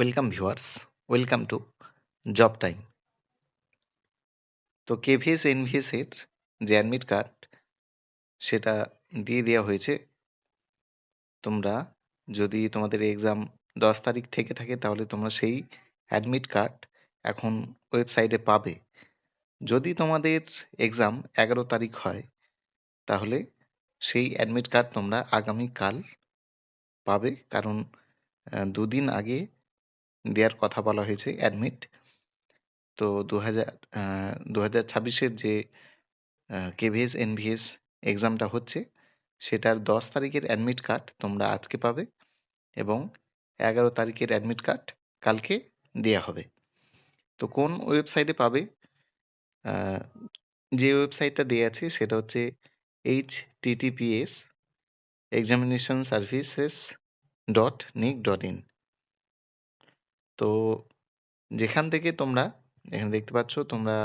Welcome viewers welcome to job time তো KVS NVS এর যে অ্যাডমিট কার্ড সেটা দিয়ে দেওয়া হয়েছে। তোমরা যদি তোমাদের এক্সাম দশ তারিখ থেকে থাকে, তাহলে তোমরা সেই অ্যাডমিট কার্ড এখন ওয়েবসাইটে পাবে। যদি তোমাদের এক্সাম এগারো তারিখ হয়, তাহলে সেই অ্যাডমিট কার্ড তোমরা আগামীকাল পাবে। কারণ দুদিন আগে দেওয়ার কথা বলা হয়েছে অ্যাডমিট তো দু হাজার দু হাজার ছাব্বিশের যে কেভিএস এনভিএস এক্সামটা হচ্ছে, সেটার দশ তারিখের অ্যাডমিট কার্ড তোমরা আজকে পাবে এবং এগারো তারিখের অ্যাডমিট কার্ড কালকে দেওয়া হবে। তো কোন ওয়েবসাইটে পাবে? যে ওয়েবসাইটটা দেওয়া আছে সেটা হচ্ছে H TTPS examination services dot nic dot in তো যেখান থেকে তোমরা এখানে দেখতে পাচ্ছ তোমরা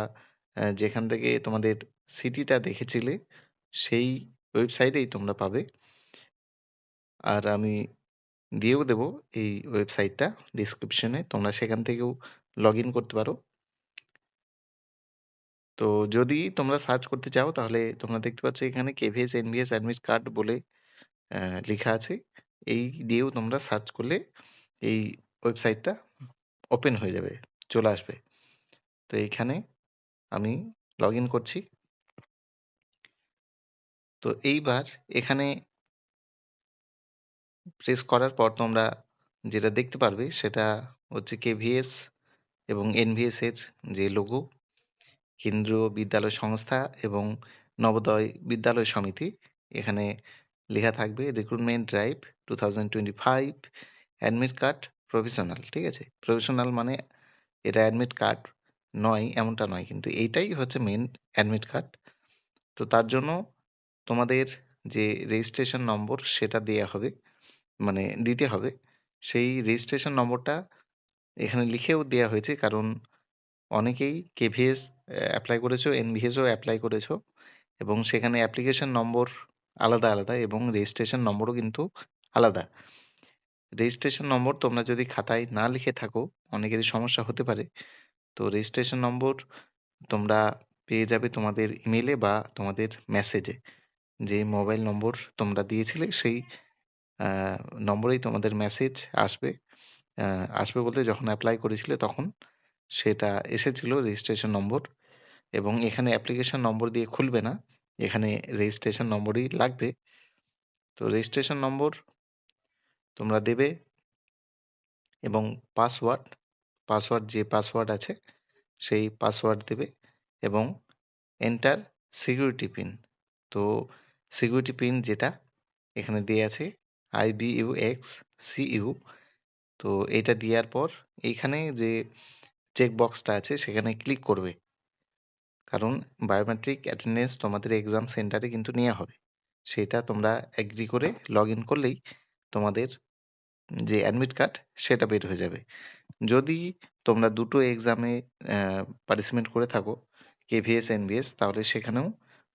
যেখান থেকে তোমাদের সিটিটা দেখেছিলে, সেই ওয়েবসাইটেই তোমরা পাবে। আর আমি দিয়েও দেব এই ওয়েবসাইটটা ডিসক্রিপশনে তোমরা সেখান থেকেও লগ ইন করতে পারো। তো যদি তোমরা সার্চ করতে চাও, তাহলে তোমরা দেখতে পাচ্ছ এখানে কেভিএস এনভিএস অ্যাডমিট কার্ড বলে লেখা আছে। এই দিয়েও তোমরা সার্চ করলে এই ওয়েবসাইটটা ওপেন হয়ে যাবে, চলে আসবে। তো এইখানে আমি লগ করছি। তো এইবার এখানে প্রেস করার পর তোমরা যেটা দেখতে পারবে সেটা হচ্ছে কেভিএস এবং এনভিএস এর যে লোগো কেন্দ্রীয় বিদ্যালয় সংস্থা এবং নবোদয় বিদ্যালয় সমিতি, এখানে লেখা থাকবে recruitment drive two thousand twenty five admit card professional ঠিক আছে? প্রফেশনাল মানে এটা অ্যাডমিট কার্ড নয়, এমনটা নয়, কিন্তু এইটাই হচ্ছে মেন অ্যাডমিট কার্ড তো তার জন্য তোমাদের যে রেজিস্ট্রেশন নম্বর সেটা দেয়া হবে মানে দিতে হবে। সেই রেজিস্ট্রেশন নম্বরটা এখানে লিখেও দেয়া হয়েছে, কারণ অনেকেই কেভিএস অ্যাপ্লাই করেছ এনভিএসও অ্যাপ্লাই করেছ, এবং সেখানে অ্যাপ্লিকেশন নম্বর আলাদা আলাদা এবং রেজিস্ট্রেশন নম্বরও কিন্তু আলাদা। রেজিস্ট্রেশন নম্বর তোমরা যদি খাতায় না লিখে থাকো, অনেকেরই সমস্যা হতে পারে। তো রেজিস্ট্রেশন নম্বর তোমরা পেয়ে যাবে তোমাদের ইমেলে বা তোমাদের মেসেজে যে মোবাইল নম্বর তোমরা দিয়েছিলে সেই নম্বরেই তোমাদের মেসেজ আসবে। আসবে বলতে যখন অ্যাপ্লাই করেছিলে তখন সেটা এসেছিল রেজিস্ট্রেশন নম্বর। এবং এখানে অ্যাপ্লিকেশন নম্বর দিয়ে খুলবে না। এখানে রেজিস্ট্রেশন নম্বরই লাগবে। তো রেজিস্ট্রেশন নম্বর তোমরা দেবে এবং পাসওয়ার্ড পাসওয়ার্ড যে পাসওয়ার্ড আছে, সেই পাসওয়ার্ড দেবে এবং এন্টার সিকিউরিটি পিন তো সিকিউরিটি পিন যেটা এখানে দিয়ে আছে আইবিইউ এক্স সিইউ তো এটা দেওয়ার পর এইখানে যে চেক বক্সটা আছে, সেখানে ক্লিক করবে। কারণ বায়োমেট্রিক অ্যাটেন্ডেন্স তোমাদের এক্সাম সেন্টারে কিন্তু নেওয়া হবে। সেটা তোমরা এগ্রি করে লগ ইন করলেই তোমাদের যে অ্যাডমিট কার্ড সেটা বের হয়ে যাবে। যদি তোমরা দুটো এক্সামে পার্টিসিপেট করে থাকো কেভিএস এনভিএস তাহলে সেখানেও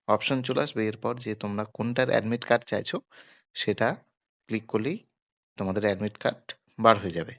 অপশন চলে আসবে। এরপর যে তোমরা কোনটার অ্যাডমিট কার্ড চাইছো, সেটা ক্লিক করলেই তোমাদের অ্যাডমিট কার্ড বার হয়ে যাবে।